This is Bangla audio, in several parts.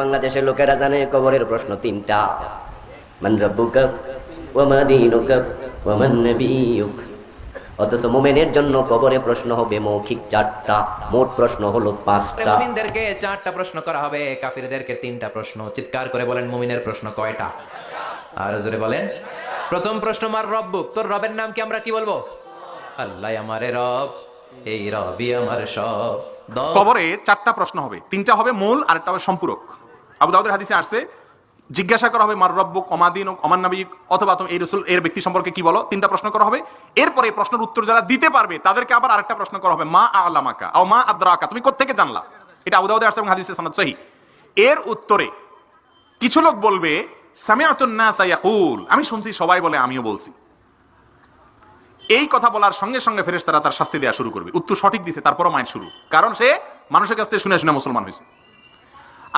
বাংলাদেশের লোকেরা জানে কবরের প্রশ্ন তিনটা। মান রব্বুকা ওয়া মা দীনুকা ওয়া মান নাবিয়ুক। অথচ মোমেনের জন্য কবরে প্রশ্ন হবে মৌখিক চারটা মোট প্রশ্ন হলো পাঁচটা। মুমিনদেরকে চারটা প্রশ্ন করা হবে কাফিরদেরকে তিনটা প্রশ্ন। চিৎকার করে বলেন মুমিনের প্রশ্ন কয়টা? আর জোরে বলেন। প্রথম প্রশ্ন মার রব্বুক তোর রবের নাম কি আমরা কি বলব? আল্লাহ আমারে রব এই রবি আমার সব। কবরে চারটা প্রশ্ন হবে তিনটা হবে মূল আর একটা হবে সম্পূরক। আবু দাউদের হাদিসে আসছে, জিজ্ঞাসা করা হবে, মার রব্বুক অমাদিন অমান নবী অথবা তুমি এই রসুল, এর ব্যক্তি সম্পর্কে কি বলো? তিনটা প্রশ্ন করা হবে। এরপরে এই প্রশ্নের উত্তর যারা দিতে পারবে, তাদেরকে আবার আরেকটা প্রশ্ন করা হবে, মা আলামাকা? ও মা আদ্রাকা? তুমি কোত্থেকে জানলা? এটা আবু দাউদের আসছে এবং হাদিসে সনদ সহি। এর উত্তরে কিছু লোক বলবে আমি শুনছি, সবাই বলে, আমিও বলছি। এই কথা বলার সঙ্গে সঙ্গে ফেরেশতারা তার শাস্তি দেওয়া শুরু করবে। উত্তর সঠিক দিছে, তারপরও মাইন শুরু। কারণ সে মানুষের কাছ থেকে শুনে শুনে মুসলমান হয়েছে।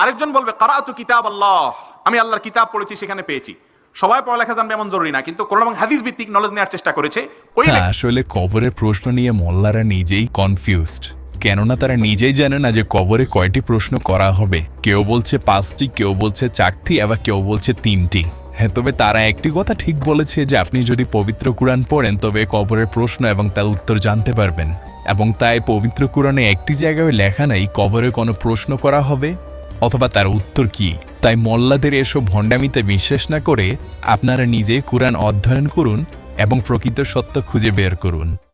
আরেকজন বলবে কারাতু কিতাব আল্লাহ আমি আল্লাহর কিতাব পড়েছি সেখানে পেয়েছি। সবাই পড়ালেখা জানবে এমন জরুরি না কিন্তু কোরআন এবং হাদিস ভিত্তিক নলেজ নেওয়ার চেষ্টা করেছে ওই হ্যাঁ, আসলে কবরের প্রশ্ন নিয়ে মোল্লারা নিজেই কনফিউজড কেননা তারা নিজেই জানে না যে কবরে কয়টি প্রশ্ন করা হবে। কেউ বলছে পাঁচটি কেউ বলছে চারটি আবার কেউ বলছে তিনটি। হ্যাঁ তবে তারা একটি কথা ঠিক বলেছে যে আপনি যদি পবিত্র কোরআন পড়েন তবে কবরের প্রশ্ন এবং তার উত্তর জানতে পারবেন। এবং তাই পবিত্র কোরআনে একটি জায়গায় লেখা নেই কবরে কোনো প্রশ্ন করা হবে? অথবা তার উত্তর কি? তাই মোল্লাদের এসব ভণ্ডামিতে বিশ্বাস না করে আপনারা নিজে কোরআন অধ্যয়ন করুন এবং প্রকৃত সত্য খুঁজে বের করুন।